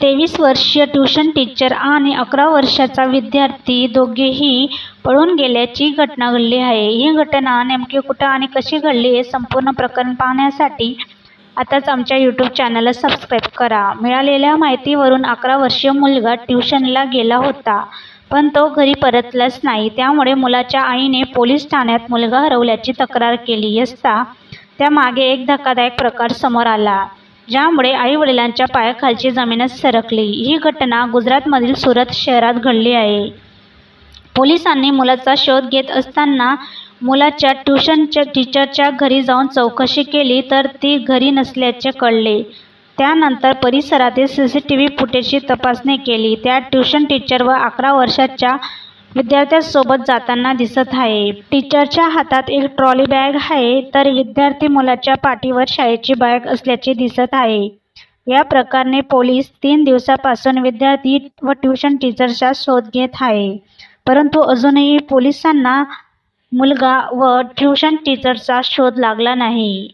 तेवीस वर्षीय tuition teacher आणि अकरा वर्षाचा विद्यार्थी दोघेही पळून गेल्याची घटना घडली आहे. ही घटना नेमकी कुठं आणि कशी घडली हे संपूर्ण प्रकरण पाहण्यासाठी आताच आमच्या यूट्यूब चॅनलला सबस्क्राईब करा. मिळालेल्या माहितीवरून अकरा वर्षीय मुलगा ट्युशनला गेला होता पण तो घरी परतलाच नाही. त्यामुळे मुलाच्या आईने पोलीस ठाण्यात मुलगा हरवल्याची तक्रार केली असता त्यामागे एक धक्कादायक प्रकार समोर आला. ज्यामुळे आईवडिलांच्या पायाखालची जमीनच सरकली. ही घटना गुजरातमधील सुरत शहरात घडली आहे. पोलिसांनी मुलाचा शोध घेत असताना मुलाच्या ट्युशनच्या टीचरच्या घरी जाऊन चौकशी केली तर ती घरी नसल्याचे कळले. त्यानंतर परिसरातील सी सी टी व्ही फुटेजची तपासणी केली. त्या ट्युशन टीचर व अकरा वर्षाच्या विद्यार्थ्यासोबत जाताना दिसत आहे. टीचरच्या हातात एक ट्रॉली बॅग आहे तर विद्यार्थी मुलाच्या पाठीवर शाळेची बॅग असल्याचे दिसत आहे. या प्रकरणी पोलीस तीन दिवसापासून विद्यार्थी व ट्युशन टीचरचा शोध घेत आहे. परंतु अजूनही पोलिसांना मुलगा व ट्युशन टीचरचा शोध लागला नाही.